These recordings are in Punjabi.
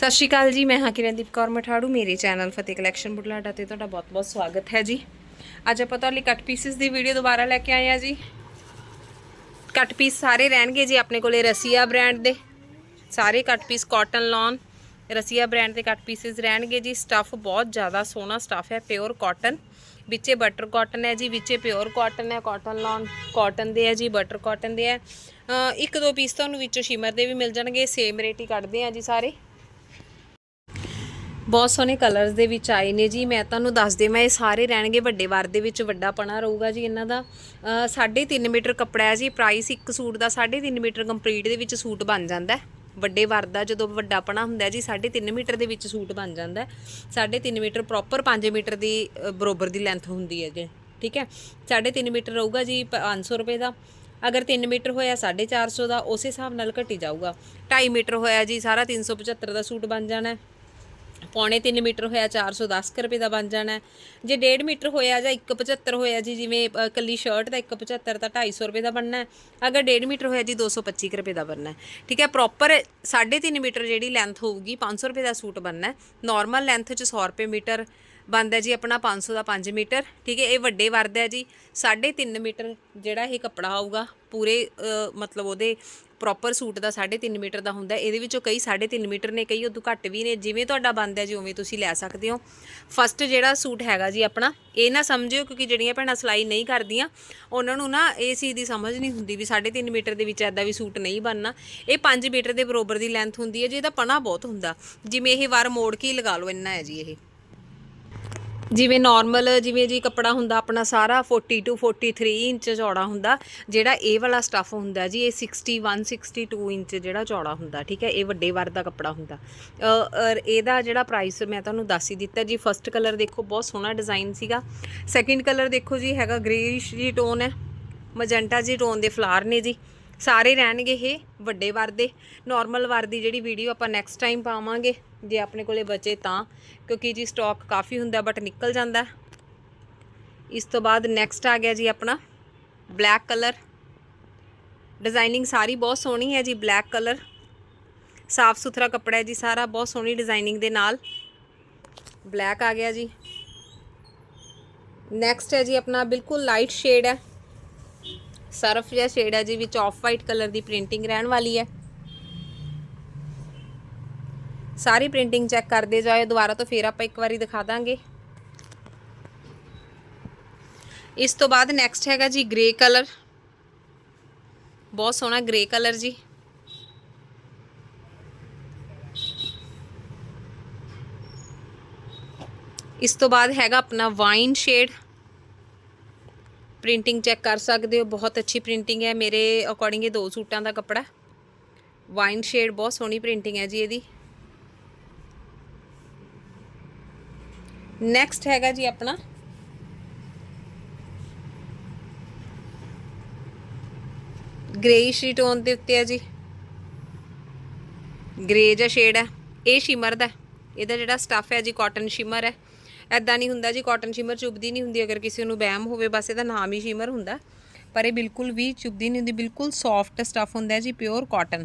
ਸਤਿ ਸ਼੍ਰੀ ਅਕਾਲ ਜੀ, ਮੈਂ ਹਾਂ ਕਿਰਨਦੀਪ ਕੌਰ ਮਠਾੜੂ, ਮੇਰੇ ਚੈਨਲ ਫਤਿਹ ਕਲੈਕਸ਼ਨ ਬੁਢਲਾਡਾ ਤੇ ਤੁਹਾਡਾ ਬਹੁਤ-ਬਹੁਤ ਸਵਾਗਤ ਹੈ ਜੀ। ਅੱਜ ਆਪਾਂ ਤੁਹਾਡੇ ਲਈ ਕੱਟ ਪੀਸਿਸ ਦੀ ਵੀਡੀਓ ਦੁਬਾਰਾ ਲੈ ਕੇ ਆਏ ਆ ਜੀ। ਕੱਟ ਪੀਸ ਸਾਰੇ ਰਹਿਣਗੇ ਜੀ ਆਪਣੇ ਕੋਲੇ ਰਸੀਆ ਬ੍ਰਾਂਡ ਦੇ। ਸਾਰੇ cut piece cotton lawn Rasiya brand ਦੇ ਕੱਟ ਪੀਸਿਸ ਰਹਿਣਗੇ ਜੀ। ਸਟੱਫ ਬਹੁਤ ਜ਼ਿਆਦਾ ਸੋਹਣਾ ਸਟੱਫ ਹੈ ਪਿਓਰ ਕਾਟਨ ਵਿੱਚੇ ਬਟਰ ਕਾਟਨ ਹੈ ਜੀ, ਵਿੱਚੇ ਪਿਓਰ ਕਾਟਨ ਹੈ। ਕਾਟਨ ਲੌਨ ਕਾਟਨ ਦੇ ਹੈ ਜੀ ਬਟਰ ਕਾਟਨ ਦੇ ਹੈ। ਇੱਕ ਦੋ ਪੀਸ ਤੁਹਾਨੂੰ ਵਿੱਚੋਂ ਸ਼ਿਮਰ ਦੇ ਵੀ ਮਿਲ ਜਾਣਗੇ। ਸੇਮ ਰੇਟ ਹੀ ਕੱਢਦੇ ਆ ਜੀ ਸਾਰੇ। ਬਹੁਤ ਸੋਹਣੇ ਕਲਰਸ ਦੇ ਵਿੱਚ ਆਏ ਨੇ ਜੀ। ਮੈਂ ਤੁਹਾਨੂੰ ਦੱਸ ਦੇਵਾਂ ਇਹ ਸਾਰੇ ਰਹਿਣਗੇ ਵੱਡੇ ਵਾਰ ਦੇ ਵਿੱਚ ਵੱਡਾ ਪਣਾ ਰਹੂਗਾ ਜੀ ਇਹਨਾਂ ਦਾ। 3.5 ਮੀਟਰ ਕੱਪੜਾ ਹੈ ਜੀ। ਪ੍ਰਾਈਸ ਇੱਕ ਸੂਟ ਦਾ 3.5 ਮੀਟਰ ਕੰਪਲੀਟ ਦੇ ਵਿੱਚ ਸੂਟ ਬਣ ਜਾਂਦਾ ਹੈ। ਵੱਡੇ ਵਰ ਦਾ ਜਦੋਂ ਵੱਡਾ ਪਣਾ ਹੁੰਦਾ ਹੈ ਜੀ 3.5 ਮੀਟਰ ਦੇ ਵਿੱਚ ਸੂਟ ਬਣ ਜਾਂਦਾ ਹੈ। 3.5 ਮੀਟਰ ਪ੍ਰੋਪਰ 5 ਮੀਟਰ ਦੀ ਬਰੋਬਰ ਦੀ ਲੈਂਥ ਹੁੰਦੀ ਹੈ ਜੀ ਠੀਕ ਹੈ। 3.5 ਮੀਟਰ ਰਹੂਗਾ ਜੀ 500 ਰੁਪਏ ਦਾ। ਅਗਰ 3 ਮੀਟਰ ਹੋਇਆ 450 ਦਾ, ਉਸੇ ਹਿਸਾਬ ਨਾਲ ਘਟੀ ਜਾਊਗਾ। 2.5 ਮੀਟਰ ਹੋਇਆ ਜੀ, ਸਾਰਾ 375 ਦਾ ਸੂਟ ਬਣ ਜਾਣਾ ਪੌਣੇ 3 ਮੀਟਰ ਹੋਇਆ 410 ਕੁ ਰੁਪਏ ਦਾ ਬਣ ਜਾਣਾ। ਜੇ 1.5 ਮੀਟਰ ਹੋਇਆ ਜਾਂ 175 ਹੋਇਆ ਜੀ ਜਿਵੇਂ ਅ, ਕੱਲੀ ਸ਼ਰਟ ਦਾ 175 ਤਾਂ 250 ਰੁਪਏ ਦਾ ਬਣਨਾ ਅਗਰ 1.5 ਮੀਟਰ ਹੋਇਆ ਜੀ 225 ਕੁ ਰੁਪਏ ਦਾ ਬਣਨਾ ਠੀਕ ਹੈ ਪ੍ਰੋਪਰ 3.5 ਮੀਟਰ ਜਿਹੜੀ ਲੈਂਥ ਹੋਊਗੀ 500 ਰੁਪਏ ਦਾ ਸੂਟ ਬਣਨਾ ਹੈ। ਨਾਰਮਲ ਲੈਂਥ ਚ 100 ਰੁਪਏ ਮੀਟਰ ਬਣਦਾ ਜੀ ਆਪਣਾ 500 ਦਾ 5 ਮੀਟਰ। ਠੀਕ ਹੈ ਇਹ ਵੱਡੇ ਵਰਦ ਹੈ ਜੀ। 3.5 ਮੀਟਰ ਜਿਹੜਾ ਇਹ ਕੱਪੜਾ ਆਊਗਾ ਪੂਰੇ ਮਤਲਬ ਉਹਦੇ ਪ੍ਰੋਪਰ ਸੂਟ ਦਾ 3.5 ਮੀਟਰ ਦਾ ਹੁੰਦਾ ਇਹਦੇ ਵਿੱਚੋਂ ਕਈ 3.5 ਮੀਟਰ ਨੇ, ਕਈ ਉਦੋਂ ਘੱਟ ਵੀ ਨੇ। ਜਿਵੇਂ ਤੁਹਾਡਾ ਬਣਦਾ ਜੀ ਉਵੇਂ ਤੁਸੀਂ ਲੈ ਸਕਦੇ ਹੋ। ਫਸਟ ਜਿਹੜਾ ਸੂਟ ਹੈਗਾ ਜੀ ਆਪਣਾ, ਇਹ ਨਾ ਸਮਝਿਓ ਕਿਉਂਕਿ ਜਿਹੜੀਆਂ ਭੈਣਾਂ ਸਿਲਾਈ ਨਹੀਂ ਕਰਦੀਆਂ, ਉਹਨਾਂ ਨੂੰ ਨਾ ਇਹ ਚੀਜ਼ ਦੀ ਸਮਝ ਨਹੀਂ ਹੁੰਦੀ ਵੀ 3.5 ਮੀਟਰ ਦੇ ਵਿੱਚ ਐਦਾਂ ਵੀ ਸੂਟ ਨਹੀਂ ਬਣਨਾ। ਇਹ 5 ਮੀਟਰ ਦੇ ਬਰੋਬਰ ਦੀ ਲੈਂਥ ਹੁੰਦੀ ਹੈ, ਜੀ ਇਹਦਾ ਪਣਾ ਬਹੁਤ ਹੁੰਦਾ। ਜਿਵੇਂ ਇਹ ਵਾਰ ਮੋੜ ਕੇ ਹੀ ਲਗਾ ਲਓ, ਇੰਨਾ ਹੈ ਜੀ ਇਹ। ਜਿਵੇਂ ਨਾਰਮਲ ਜਿਵੇਂ ਜੀ ਕੱਪੜਾ ਹੁੰਦਾ ਆਪਣਾ ਸਾਰਾ 40 ਟੂ 43 ਇੰਚ ਚੌੜਾ ਹੁੰਦਾ, ਜਿਹੜਾ ਇਹ ਵਾਲਾ ਸਟੱਫ ਹੁੰਦਾ ਜੀ, ਇਹ 61 62 ਇੰਚ ਜਿਹੜਾ ਚੌੜਾ ਹੁੰਦਾ, ਠੀਕ ਹੈ, ਇਹ ਵੱਡੇ ਵਰ ਦਾ ਕੱਪੜਾ ਹੁੰਦਾ। ਔਰ ਇਹਦਾ ਜਿਹੜਾ ਪ੍ਰਾਈਸ ਮੈਂ ਤੁਹਾਨੂੰ ਦੱਸ ਹੀ ਦਿੱਤਾ ਜੀ ਫਰਸਟ ਕਲਰ ਦੇਖੋ ਬਹੁਤ ਸੋਹਣਾ ਡਿਜ਼ਾਈਨ ਸੀਗਾ। ਸੈਕਿੰਡ ਕਲਰ ਦੇਖੋ ਜੀ, ਹੈਗਾ ਗ੍ਰੇਇਸ਼ ਜੀ ਟੋਨ ਹੈ ਮਜੈਂਟਾ ਜੀ ਟੋਨ ਦੇ ਫਲਾਰ ਨੇ ਜੀ, ਸਾਰੇ ਰਹਿਣਗੇ ਇਹ ਵੱਡੇ ਵਰ ਦੇ। ਨਾਰਮਲ ਵਰ ਦੀ ਜਿਹੜੀ ਵੀਡੀਓ ਆਪਾਂ ਨੈਕਸਟ ਟਾਈਮ ਪਾਵਾਂਗੇ ਜੇ ਆਪਣੇ ਕੋਲੇ ਬਚੇ ਤਾਂ, ਕਿਉਂਕਿ ਜੀ ਸਟਾਕ ਕਾਫੀ ਹੁੰਦਾ ਬਟ ਨਿਕਲ ਜਾਂਦਾ। ਇਸ ਤੋਂ ਬਾਅਦ ਨੈਕਸਟ ਆ ਗਿਆ ਜੀ ਆਪਣਾ ਬਲੈਕ ਕਲਰ ਡਿਜ਼ਾਈਨਿੰਗ ਸਾਰੀ ਬਹੁਤ ਸੋਹਣੀ ਹੈ ਜੀ ਬਲੈਕ ਕਲਰ ਸਾਫ਼ ਸੁਥਰਾ ਕੱਪੜਾ ਹੈ ਜੀ ਸਾਰਾ, ਬਹੁਤ ਸੋਹਣੀ ਡਿਜ਼ਾਈਨਿੰਗ ਦੇ ਨਾਲ। ਬਲੈਕ ਆ ਗਿਆ ਜੀ। ਨੈਕਸਟ ਹੈ ਜੀ ਆਪਣਾ, ਬਿਲਕੁਲ ਲਾਈਟ ਸ਼ੇਡ ਹੈ। ਸਰਫ ਜਿਹਾ ਸ਼ੇਡ ਹੈ ਜੀ, ਵਿੱਚ ਆਫ ਵਾਈਟ ਕਲਰ ਦੀ ਪ੍ਰਿੰਟਿੰਗ ਰਹਿਣ ਵਾਲੀ ਹੈ। ਸਾਰੀ ਪ੍ਰਿੰਟਿੰਗ ਚੈੱਕ ਕਰਦੇ ਜਾਇਓ ਦੁਬਾਰਾ ਤੋਂ ਫੇਰ ਆਪਾਂ ਇੱਕ ਵਾਰੀ ਦਿਖਾ ਦਾਂਗੇ। ਇਸ ਤੋਂ ਬਾਅਦ ਨੈਕਸਟ ਹੈਗਾ ਜੀ ਗ੍ਰੇ ਕਲਰ ਬਹੁਤ ਸੋਹਣਾ ਗ੍ਰੇ ਕਲਰ ਜੀ। ਇਸ ਤੋਂ ਬਾਅਦ ਹੈਗਾ ਆਪਣਾ ਵਾਈਨ ਸ਼ੇਡ ਪ੍ਰਿੰਟਿੰਗ ਚੈੱਕ ਕਰ ਸਕਦੇ ਹੋ, ਬਹੁਤ ਅੱਛੀ ਪ੍ਰਿੰਟਿੰਗ ਹੈ ਮੇਰੇ ਅਕੋਰਡਿੰਗ ਇਹ ਦੋ ਸੂਟਾਂ ਦਾ ਕੱਪੜਾ। ਵਾਈਨ ਸ਼ੇਡ ਬਹੁਤ ਸੋਹਣੀ ਪ੍ਰਿੰਟਿੰਗ ਹੈ ਜੀ ਇਹਦੀ। ਨੈਕਸਟ ਹੈਗਾ ਜੀ ਆਪਣਾ। ਗ੍ਰੇਇਸ਼ ਟੋਨ ਦੇ ਉੱਤੇ ਹੈ ਜੀ। ਗ੍ਰੇ ਜਿਹਾ ਸ਼ੇਡ ਹੈ। ਇਹ ਸ਼ਿਮਰ ਦਾ ਇਹਦਾ ਜਿਹੜਾ ਸਟੱਫ ਹੈ ਜੀ ਕਾਟਨ ਸ਼ਿਮਰ ਹੈ। ਐਦਾਂ ਨਹੀਂ ਹੁੰਦਾ ਜੀ ਕਾਟਨ ਸ਼ਿਮਰ ਚੁੱਭਦੀ ਨਹੀਂ ਹੁੰਦੀ। ਅਗਰ ਕਿਸੇ ਨੂੰ ਵਹਿਮ ਹੋਵੇ, ਬਸ ਇਹਦਾ ਨਾਮ ਹੀ ਸ਼ਿਮਰ ਹੁੰਦਾ। ਪਰ ਇਹ ਬਿਲਕੁਲ ਵੀ ਚੁੱਭਦੀ ਨਹੀਂ ਹੁੰਦੀ। ਬਿਲਕੁਲ ਸੌਫਟ ਸਟੱਫ ਹੁੰਦਾ ਜੀ ਪਿਓਰ ਕਾਟਨ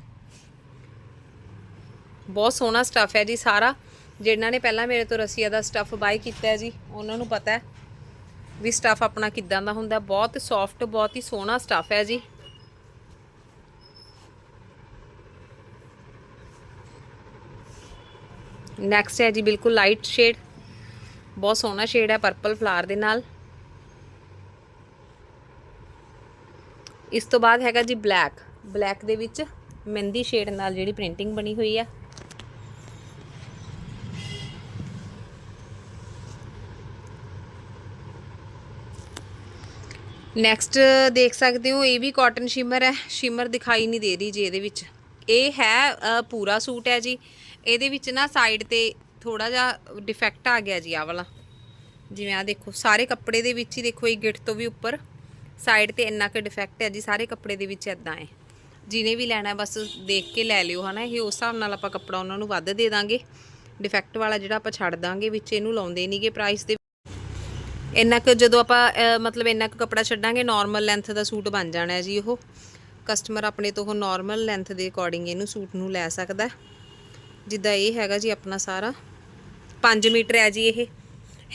ਬਹੁਤ ਸੋਹਣਾ ਸਟੱਫ ਹੈ ਜੀ ਸਾਰਾ। ਜਿਨ੍ਹਾਂ ਨੇ ਪਹਿਲਾਂ ਮੇਰੇ ਤੋਂ ਰਸੀਆ ਦਾ ਸਟੱਫ ਬਾਈ ਕੀਤਾ ਹੈ ਜੀ, ਉਹਨਾਂ ਨੂੰ ਪਤਾ ਹੈ ਵੀ ਸਟੱਫ ਆਪਣਾ ਕਿੱਦਾਂ ਦਾ ਹੁੰਦਾ ਬਹੁਤ ਸੌਫਟ ਬਹੁਤ ਹੀ ਸੋਹਣਾ ਸਟੱਫ ਹੈ ਜੀ। ਨੈਕਸਟ ਹੈ ਜੀ, ਬਿਲਕੁਲ ਲਾਈਟ ਸ਼ੇਡ ਬਹੁਤ ਸੋਹਣਾ ਸ਼ੇਡ ਹੈ ਪਰਪਲ ਫਲਾਰ ਦੇ ਨਾਲ। ਇਸ ਤੋਂ ਬਾਅਦ ਹੈਗਾ ਜੀ ਬਲੈਕ ਬਲੈਕ ਦੇ ਵਿੱਚ ਮਹਿੰਦੀ ਸ਼ੇਡ ਨਾਲ ਜਿਹੜੀ ਪ੍ਰਿੰਟਿੰਗ ਬਣੀ ਹੋਈ ਹੈ। ਨੈਕਸਟ ਦੇਖ ਸਕਦੇ ਹੋ, ਇਹ ਵੀ ਕਾਟਨ ਸ਼ਿਮਰ ਹੈ। ਸ਼ਿਮਰ ਦਿਖਾਈ ਨਹੀਂ ਦੇ ਰਹੀ ਜੀ ਇਹਦੇ ਵਿੱਚ। ਇਹ ਹੈ ਪੂਰਾ ਸੂਟ ਹੈ ਜੀ। ਇਹਦੇ ਵਿੱਚ ਨਾ ਸਾਈਡ ਤੇ ਥੋੜਾ ਜਿਹਾ ਡਿਫੈਕਟ ਆ ਗਿਆ ਜੀ ਆ ਵਾਲਾ। ਜਿਵੇਂ ਆ ਦੇਖੋ, ਸਾਰੇ ਕੱਪੜੇ ਦੇ ਵਿੱਚ ਹੀ ਦੇਖੋ, ਇਹ ਗਿੱਟ ਤੋਂ ਵੀ ਉੱਪਰ। ਸਾਈਡ ਤੇ ਇੰਨਾ ਕੁ ਡਿਫੈਕਟ ਹੈ ਜੀ, ਸਾਰੇ ਕੱਪੜੇ ਦੇ ਵਿੱਚ ਇਦਾਂ ਹੈ। ਜਿਹਨੇ ਵੀ ਲੈਣਾ ਬਸ ਦੇਖ ਕੇ ਲੈ ਲਿਓ, ਹਨਾ। ਇਹ ਉਸ ਹਿਸਾਬ ਨਾਲ ਆਪਾਂ ਕੱਪੜਾ ਉਹਨਾਂ ਨੂੰ ਵੱਧ ਦੇ ਦਾਂਗੇ। ਡਿਫੈਕਟ ਵਾਲਾ ਜਿਹੜਾ ਆਪਾਂ ਛੱਡ ਦਾਂਗੇ, ਵਿੱਚ ਇਹਨੂੰ ਲਾਉਂਦੇ ਨਹੀਂਗੇ ਪ੍ਰਾਈਸ ਦੇ ਇੰਨਾ ਕੁ ਜਦੋਂ ਆਪਾਂ ਮਤਲਬ ਇੰਨਾ ਕੁ ਕੱਪੜਾ ਛੱਡਾਂਗੇ ਨਾਰਮਲ ਲੈਂਥ ਦਾ ਸੂਟ ਬਣ ਜਾਣਾ ਹੈ ਜੀ ਉਹ। ਕਸਟਮਰ ਆਪਣੇ ਤੋਂ ਉਹ ਨਾਰਮਲ ਲੈਂਥ ਦੇ ਅਕੋਰਡਿੰਗ ਇਹਨੂੰ ਸੂਟ ਨੂੰ ਲੈ ਸਕਦਾ। ਜਿੱਦਾਂ ਇਹ ਹੈਗਾ ਜੀ ਆਪਣਾ ਸਾਰਾ। 5 ਮੀਟਰ ਹੈ ਜੀ ਇਹ।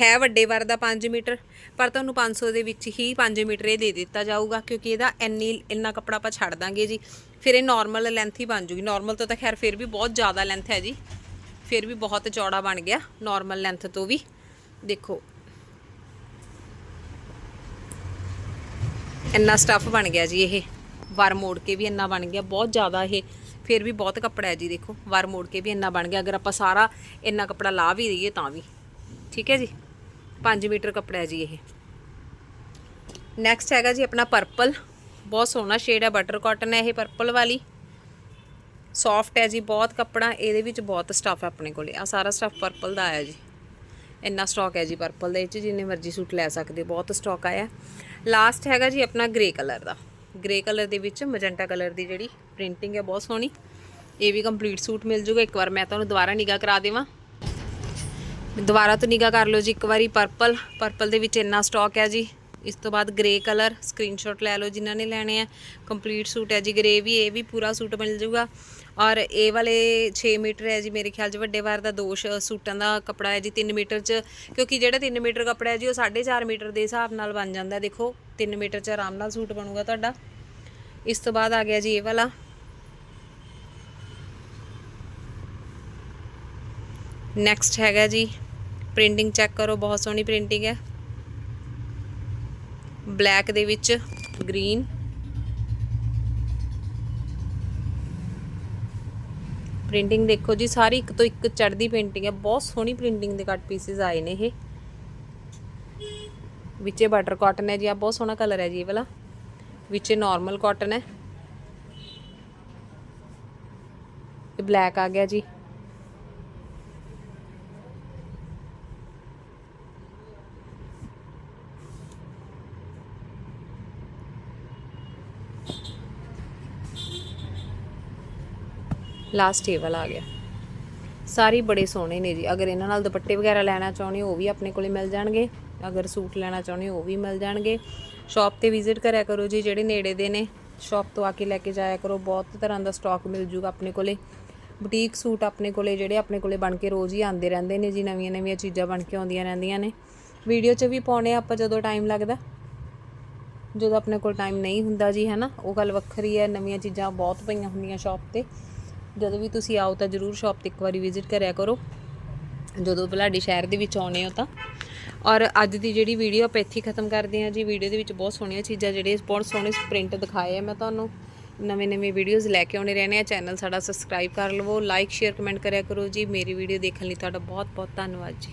ਹੈ ਵੱਡੇ ਵਰ ਦਾ 5 ਮੀਟਰ। ਪਰ ਤੁਹਾਨੂੰ 500 ਦੇ ਵਿੱਚ ਹੀ 5 ਮੀਟਰ ਇਹ ਦੇ ਦਿੱਤਾ ਜਾਊਗਾ, ਕਿਉਂਕਿ ਇਹਦਾ ਇੰਨੀ, ਇੰਨਾ ਕੱਪੜਾ ਆਪਾਂ ਛੱਡ ਦਾਂਗੇ ਜੀ। ਫਿਰ ਇਹ ਨਾਰਮਲ ਲੈਂਥ ਹੀ ਬਣ ਜੂਗੀ। ਨਾਰਮਲ ਤੋਂ ਤਾਂ ਖੈਰ ਫਿਰ ਵੀ ਬਹੁਤ ਜ਼ਿਆਦਾ ਲੈਂਥ ਹੈ ਜੀ। ਫਿਰ ਵੀ ਬਹੁਤ ਚੌੜਾ ਬਣ ਗਿਆ ਨਾਰਮਲ ਲੈਂਥ ਤੋਂ ਵੀ। ਦੇਖੋ ਇੰਨਾ ਸਟੱਫ ਬਣ ਗਿਆ ਜੀ ਇਹ। ਵਾਰ ਮੋੜ ਕੇ ਵੀ ਇੰਨਾ ਬਣ ਗਿਆ, ਬਹੁਤ ਜ਼ਿਆਦਾ ਇਹ। ਫਿਰ ਵੀ ਬਹੁਤ ਕੱਪੜਾ ਹੈ ਜੀ, ਦੇਖੋ, ਵਾਰ ਮੋੜ ਕੇ ਵੀ ਇੰਨਾ ਬਣ ਗਿਆ। ਅਗਰ ਆਪਾਂ ਸਾਰਾ ਇੰਨਾ ਕੱਪੜਾ ਲਾ ਵੀ ਦਈਏ ਤਾਂ ਵੀ। ਠੀਕ ਹੈ ਜੀ? 5 ਮੀਟਰ ਕੱਪੜਾ ਹੈ ਜੀ ਇਹ। ਨੈਕਸਟ ਹੈਗਾ ਜੀ ਆਪਣਾ ਪਰਪਲ ਬਹੁਤ ਸੋਹਣਾ ਸ਼ੇਡ ਹੈ ਬਟਰ ਕਾਟਨ ਹੈ ਇਹ ਪਰਪਲ ਵਾਲੀ। ਸੌਫਟ ਹੈ ਜੀ, ਬਹੁਤ ਕੱਪੜਾ। ਇਹਦੇ ਵਿੱਚ ਬਹੁਤ ਸਟੱਫ ਹੈ ਆਪਣੇ ਕੋਲੇ। ਆ ਸਾਰਾ ਸਟੱਫ ਪਰਪਲ ਦਾ ਆਇਆ ਜੀ। ਇੰਨਾ ਸਟਾਕ ਹੈ ਜੀ ਪਰਪਲ ਦੇ ਵਿੱਚ, ਜਿੰਨੇ ਮਰਜ਼ੀ ਸੂਟ ਲੈ ਸਕਦੇ ਹੋ। ਬਹੁਤ ਸਟਾਕ ਆਇਆ। ਲਾਸਟ ਹੈਗਾ ਜੀ ਆਪਣਾ ਗ੍ਰੇ ਕਲਰ ਦਾ। ਗ੍ਰੇ ਕਲਰ ਦੇ ਵਿੱਚ ਮਜੰਟਾ ਕਲਰ ਦੀ ਜਿਹੜੀ ਪ੍ਰਿੰਟਿੰਗ ਹੈ ਬਹੁਤ ਸੋਹਣੀ। ਇਹ ਵੀ ਕੰਪਲੀਟ ਸੂਟ ਮਿਲ ਜੂਗਾ। ਇੱਕ ਵਾਰ ਮੈਂ ਤੁਹਾਨੂੰ ਦੁਬਾਰਾ ਨਿਗਾਹ ਕਰਾ ਦੇਵਾਂ। ਦੁਬਾਰਾ ਤੋਂ ਨਿਗਾਹ ਕਰ ਲਓ ਜੀ, ਇੱਕ ਵਾਰੀ ਪਰਪਲ ਪਰਪਲ ਦੇ ਵਿੱਚ ਇੰਨਾ ਸਟਾਕ ਹੈ ਜੀ। ਇਸ ਤੋਂ ਬਾਅਦ ਗ੍ਰੇ ਕਲਰ ਸਕਰੀਨਸ਼ਾਟ ਲੈ ਲਓ ਜਿਨ੍ਹਾਂ ਨੇ ਲੈਣੇ ਆ। ਕੰਪਲੀਟ ਸੂਟ ਹੈ ਜੀ ਗ੍ਰੇ ਵੀ। ਇਹ ਵੀ ਪੂਰਾ ਸੂਟ ਮਿਲ ਜੂਗਾ। ਔਰ ਇਹ ਵਾਲੇ 6 ਮੀਟਰ ਹੈ ਜੀ, ਮੇਰੇ ਖਿਆਲ 'ਚ ਵੱਡੇ ਵਾਰ ਦਾ ਦੋਸ਼ ਸੂਟਾਂ ਦਾ ਕੱਪੜਾ ਹੈ ਜੀ 3 ਮੀਟਰ 'ਚ, ਕਿਉਂਕਿ ਜਿਹੜਾ 3 ਮੀਟਰ ਕੱਪੜਾ ਹੈ ਜੀ, ਉਹ 4.5 ਮੀਟਰ ਦੇ ਹਿਸਾਬ ਨਾਲ ਬਣ ਜਾਂਦਾ ਦੇਖੋ 3 ਮੀਟਰ 'ਚ ਆਰਾਮ ਨਾਲ ਸੂਟ ਬਣੂਗਾ ਤੁਹਾਡਾ। ਇਸ ਤੋਂ ਬਾਅਦ ਆ ਗਿਆ ਜੀ ਇਹ ਵਾਲਾ। ਨੈਕਸਟ ਹੈਗਾ ਜੀ ਪ੍ਰਿੰਟਿੰਗ ਚੈੱਕ ਕਰੋ, ਬਹੁਤ ਸੋਹਣੀ ਪ੍ਰਿੰਟਿੰਗ ਹੈ। ਬਲੈਕ ਦੇ ਵਿੱਚ ਗ੍ਰੀਨ ਪ੍ਰਿੰਟਿੰਗ ਦੇਖੋ ਜੀ, ਸਾਰੀ ਇੱਕ ਤੋਂ ਇੱਕ ਚੜਦੀ ਪੇਂਟਿੰਗ ਹੈ। ਬਹੁਤ ਸੋਹਣੀ ਪ੍ਰਿੰਟਿੰਗ ਦੇ ਕੱਟ ਪੀਸਿਸ ਆਏ ਨੇ ਇਹ। ਵਿੱਚੇ ਬਟਰ ਕਾਟਨ ਹੈ ਜੀ ਆ ਬਹੁਤ ਸੋਹਣਾ ਕਲਰ ਹੈ ਜੀ ਇਹ ਵਾਲਾ। ਵਿੱਚੇ ਨਾਰਮਲ ਕਾਟਨ ਹੈ। ਇਹ ਬਲੈਕ ਆ ਗਿਆ ਜੀ। ਲਾਸਟ ਟੇਬਲ ਆ ਗਿਆ। ਸਾਰੇ ਬੜੇ ਸੋਹਣੇ ਨੇ ਜੀ। ਅਗਰ ਇਹਨਾਂ ਨਾਲ ਦੁਪੱਟੇ ਵਗੈਰਾ ਲੈਣਾ ਚਾਹੁੰਦੇ ਹੋ, ਉਹ ਵੀ ਆਪਣੇ ਕੋਲੇ ਮਿਲ ਜਾਣਗੇ। ਅਗਰ ਸੂਟ ਲੈਣਾ ਚਾਹੁੰਦੇ ਹੋ, ਉਹ ਵੀ ਮਿਲ ਜਾਣਗੇ। ਸ਼ਾਪ ਤੇ ਵਿਜ਼ਿਟ ਕਰਿਆ ਕਰੋ ਜੀ, ਜਿਹੜੇ ਨੇੜੇ ਦੇ ਨੇ। ਸ਼ਾਪ ਤੋਂ ਆ ਕੇ ਲੈ ਕੇ ਜਾਇਆ ਕਰੋ। ਬਹੁਤ ਤਰ੍ਹਾਂ ਦਾ ਸਟਾਕ ਮਿਲ ਜੂਗਾ ਆਪਣੇ ਕੋਲੇ। ਬੁਟੀਕ ਸੂਟ ਆਪਣੇ ਕੋਲੇ, ਜਿਹੜੇ ਆਪਣੇ ਕੋਲੇ ਬਣ ਕੇ ਰੋਜ਼ ਹੀ ਆਉਂਦੇ ਰਹਿੰਦੇ ਨੇ ਜੀ। ਨਵੀਆਂ ਨਵੀਆਂ ਚੀਜ਼ਾਂ ਬਣ ਕੇ ਆਉਂਦੀਆਂ ਰਹਿੰਦੀਆਂ ਨੇ। ਵੀਡੀਓ 'ਚ ਵੀ ਪਾਉਣੇ ਆ ਆਪਾਂ ਜਦੋਂ ਟਾਈਮ ਲੱਗਦਾ। ਜਦੋਂ ਆਪਣੇ ਕੋਲ ਟਾਈਮ ਨਹੀਂ ਹੁੰਦਾ ਜੀ ਹੈ ਨਾ ਉਹ ਗੱਲ ਵੱਖਰੀ ਹੈ। ਨਵੀਆਂ ਚੀਜ਼ਾਂ ਬਹੁਤ ਪਈਆਂ ਹੁੰਦੀਆਂ ਸ਼ਾਪ ਤੇ। ਜਦੋਂ ਵੀ ਤੁਸੀਂ ਆਓ ਤਾਂ ਜਰੂਰ ਸ਼ਾਪ ਤੇ ਇੱਕ ਵਾਰੀ ਵਿਜ਼ਿਟ ਕਰਿਆ ਕਰੋ। ਜਦੋਂ ਬਲਾਡੀ ਸ਼ਹਿਰ ਦੇ ਵਿੱਚ ਆਉਣੇ ਹੋ ਤਾਂ। ਔਰ ਅੱਜ ਦੀ ਜਿਹੜੀ ਵੀਡੀਓ ਆਪਾਂ ਇੱਥੇ ਖਤਮ ਕਰਦੇ ਹਾਂ ਜੀ। ਵੀਡੀਓ ਦੇ ਵਿੱਚ ਬਹੁਤ ਸੋਹਣੀਆਂ ਚੀਜ਼ਾਂ ਜਿਹੜੇ ਬਹੁਤ ਸੋਹਣੇ ਪ੍ਰਿੰਟ ਦਿਖਾਏ ਆ। ਮੈਂ ਤੁਹਾਨੂੰ ਨਵੇਂ ਨਵੇਂ ਵੀਡੀਓਜ਼ ਲੈ ਕੇ ਆਉਣੇ ਰਹਿਣੇ ਆ ਚੈਨਲ ਸਾਡਾ ਸਬਸਕ੍ਰਾਈਬ ਕਰ ਲਵੋ ਲਾਈਕ ਸ਼ੇਅਰ ਕਮੈਂਟ ਕਰਿਆ ਕਰੋ ਜੀ। ਮੇਰੀ ਵੀਡੀਓ ਦੇਖਣ ਲਈ ਤੁਹਾਡਾ ਬਹੁਤ ਬਹੁਤ ਧੰਨਵਾਦ ਜੀ।